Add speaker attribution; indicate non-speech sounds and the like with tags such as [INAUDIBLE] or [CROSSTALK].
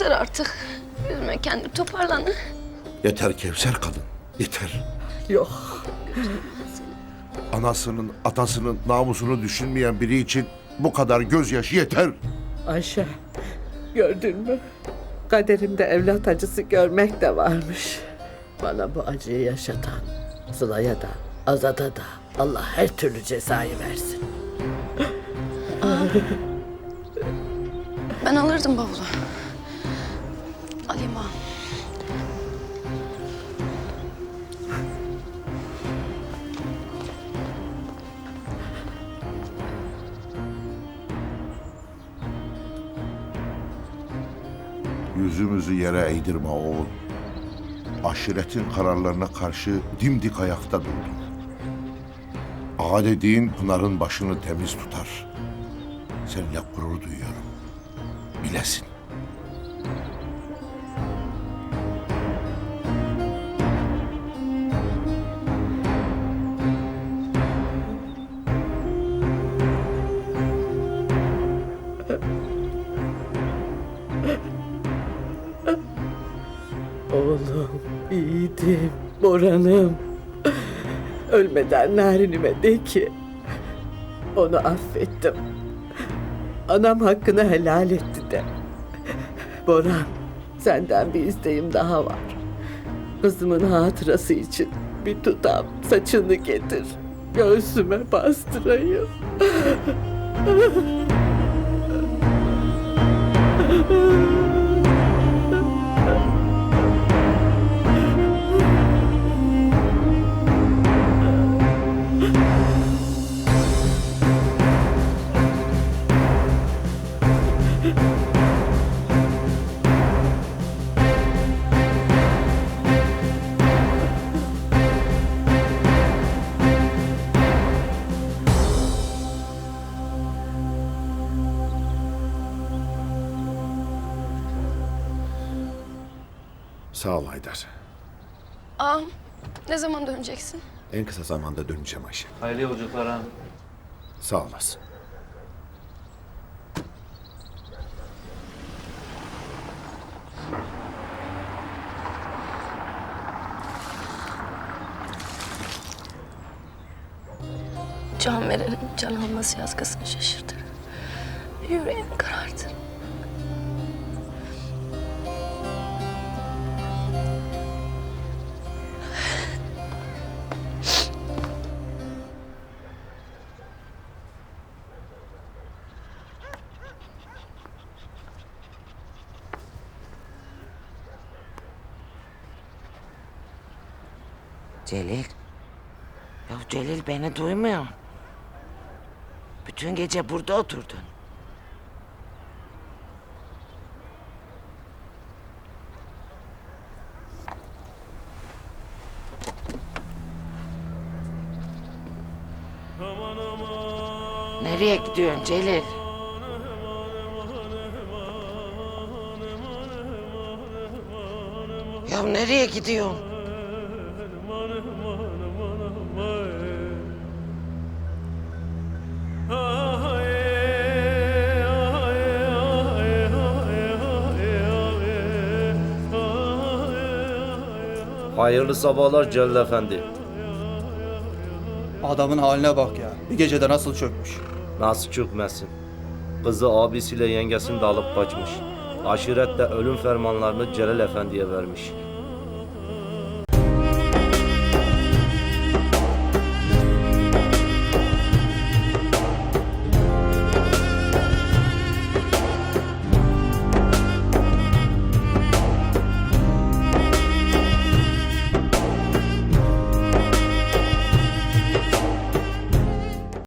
Speaker 1: artık. Üzme kendini toparlan.
Speaker 2: Yeter Kevser kadın. Yeter.
Speaker 3: Yok.
Speaker 2: Anasının, atasının namusunu düşünmeyen biri için bu kadar gözyaşı yeter.
Speaker 3: Ayşe gördün mü? Kaderimde evlat acısı görmek de varmış. Bana bu acıyı yaşatan Sıla'ya da Azat'a da Allah her türlü cezayı versin.
Speaker 1: Ben alırdım bavulu. Ağam.
Speaker 2: Yüzümüzü yere eğdirme oğul. Aşiretin kararlarına karşı dimdik ayakta durdun. Ağa dediğin Pınar'ın başını temiz tutar. Seninle gurur duyuyorum. Bilesin.
Speaker 3: Oğlum, yiğidim, Boran'ım. Ölmeden narinime de ki onu affettim. Anam hakkını helal etti de. Boran, senden bir isteğim daha var. Kızımın hatırası için bir tutam saçını getir. Göğsüme bastırayım. [LAUGHS]
Speaker 4: 嗯 [LAUGHS] Sağ ol Haydar.
Speaker 1: Ağam ne zaman döneceksin?
Speaker 4: En kısa zamanda döneceğim Ayşe.
Speaker 5: Hayırlı yolculuklar ha.
Speaker 4: Sağ olasın.
Speaker 1: Can verenin can alması yazgısını şaşırtır. Yüreğim karardı.
Speaker 6: Celil. Ya Celil beni duymuyor. Bütün gece burada oturdun. Nereye gidiyorsun Celil? Ya nereye gidiyorsun?
Speaker 5: Hayırlı sabahlar Celil Efendi.
Speaker 7: Adamın haline bak ya. Bir gecede nasıl çökmüş.
Speaker 5: Nasıl çökmesin? Kızı abisiyle yengesini de alıp kaçmış. Aşiret de ölüm fermanlarını Celal Efendi'ye vermiş.